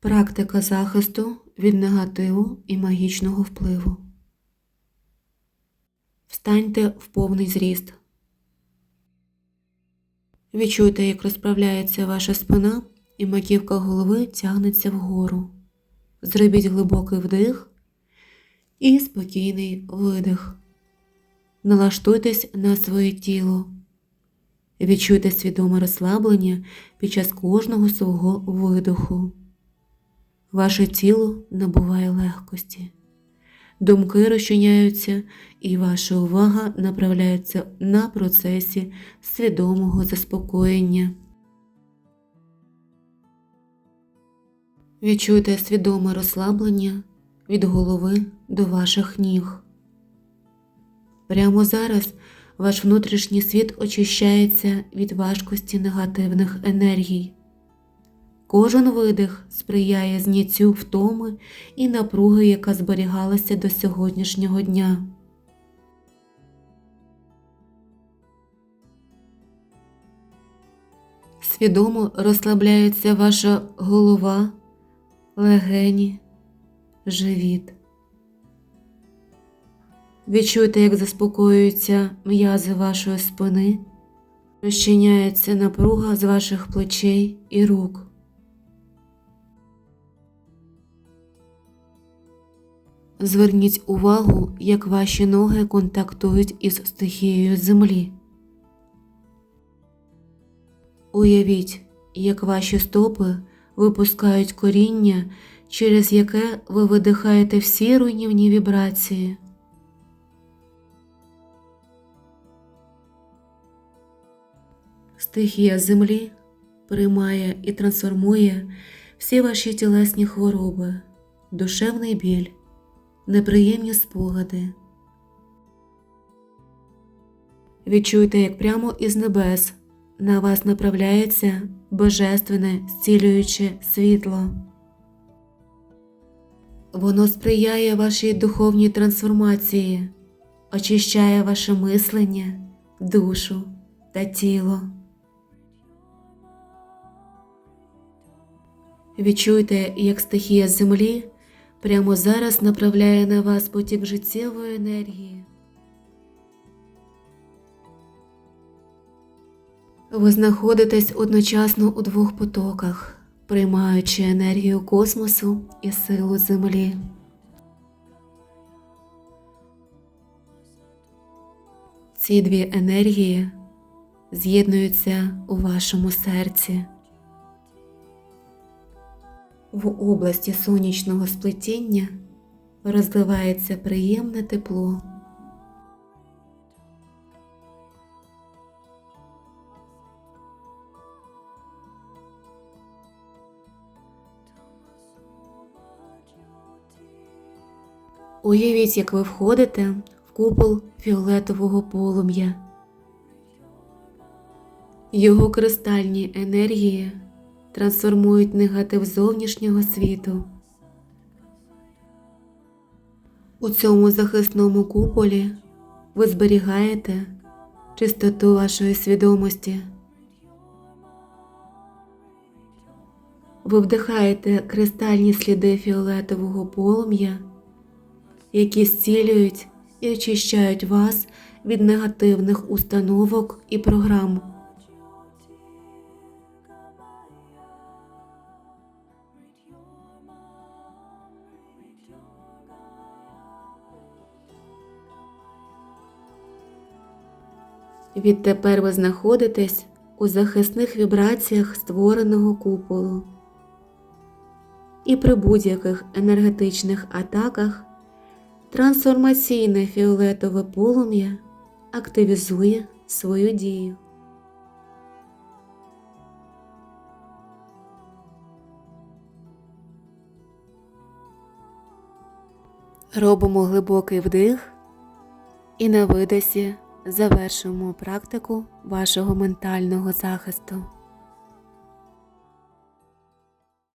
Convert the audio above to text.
Практика захисту від негативу і магічного впливу. Встаньте в повний зріст. Відчуйте, як розправляється ваша спина і маківка голови тягнеться вгору. Зробіть глибокий вдих і спокійний видих. Налаштуйтесь на своє тіло. Відчуйте свідоме розслаблення під час кожного свого видоху. Ваше тіло набуває легкості, думки розчиняються, і ваша увага направляється на процесі свідомого заспокоєння. Відчуйте свідоме розслаблення від голови до ваших ніг. Прямо зараз ваш внутрішній світ очищається від важкості негативних енергій. Кожен видих сприяє зняттю втоми і напруги, яка зберігалася до сьогоднішнього дня. Свідомо розслабляється ваша голова, легені, живіт. Відчуйте, як заспокоюються м'язи вашої спини, розчиняється напруга з ваших плечей і рук. Зверніть увагу, як ваші ноги контактують із стихією землі. Уявіть, як ваші стопи випускають коріння, через яке ви видихаєте всі руйнівні вібрації. Стихія землі приймає і трансформує всі ваші тілесні хвороби, душевний біль, неприємні спогади. Відчуйте, як прямо із небес на вас направляється божественне зцілююче світло. Воно сприяє вашій духовній трансформації, очищає ваше мислення, душу та тіло. Відчуйте, як стихія землі прямо зараз направляє на вас потік життєвої енергії. Ви знаходитесь одночасно у двох потоках, приймаючи енергію космосу і силу Землі. Ці дві енергії з'єднуються у вашому серці. В області сонячного сплетіння розливається приємне тепло. Уявіть, як ви входите в купол фіолетового полум'я. Його кристальні енергії трансформують негатив зовнішнього світу. У цьому захисному куполі ви зберігаєте чистоту вашої свідомості. Ви вдихаєте кристальні сліди фіолетового полум'я, які зцілюють і очищають вас від негативних установок і програм. Відтепер ви знаходитесь у захисних вібраціях створеного куполу. І при будь-яких енергетичних атаках трансформаційне фіолетове полум'я активізує свою дію. Робимо глибокий вдих і на видосі завершуємо практику вашого ментального захисту.